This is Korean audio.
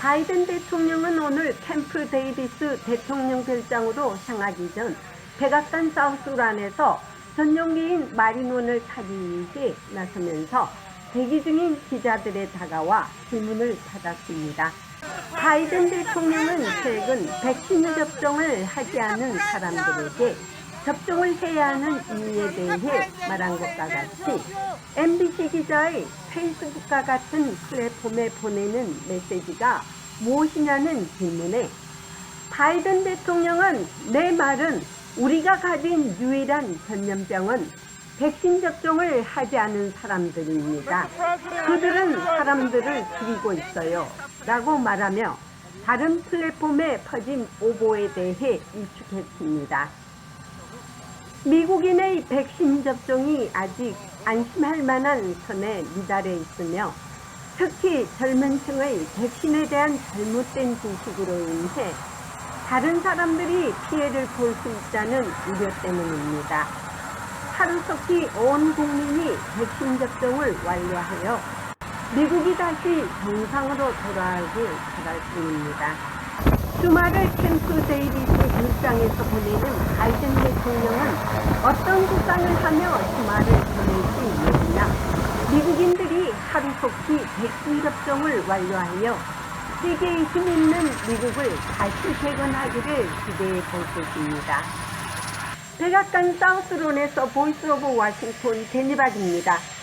바이든 대통령은 오늘 캠프 데이비스 대통령 별장으로 향하기 전 백악관 사우스란에서 전용기인 마리논을 타기 위해 나서면서 대기 중인 기자들에 다가와 질문을 받았습니다. 바이든 대통령은 최근 백신 접종을 하지 않은 사람들에게 접종을 해야 하는 이유에 대해 말한 것과 같이 MBC 기자의 페이스북과 같은 플랫폼에 보내는 메시지가 무엇이냐는 질문에 바이든 대통령은 내 말은 우리가 가진 유일한 전염병은 백신 접종을 하지 않은 사람들입니다. 그들은 사람들을 죽이고 있어요. 라고 말하며 다른 플랫폼에 퍼진 오보에 대해 일축했습니다. 미국인의 백신 접종이 아직 안심할 만한 선에 미달해 있으며 특히 젊은 층의 백신에 대한 잘못된 지식으로 인해 다른 사람들이 피해를 볼 수 있다는 우려 때문입니다. 하루속히 온 국민이 백신 접종을 완료하여 미국이 다시 정상으로 돌아가길 바랄 뿐입니다. 주말을 캠프 데이비스 일상에서 보내는 바이든 대통령은 어떤 구상을 하며 주말을 보낼지 모르나 미국인들이 하루속히 백신 접종을 완료하여 세계에 힘있는 미국을 다시 재건하기를 기대해 볼 것입니다. 백악관 사우스론에서 보이스 오브 워싱턴 데니박입니다.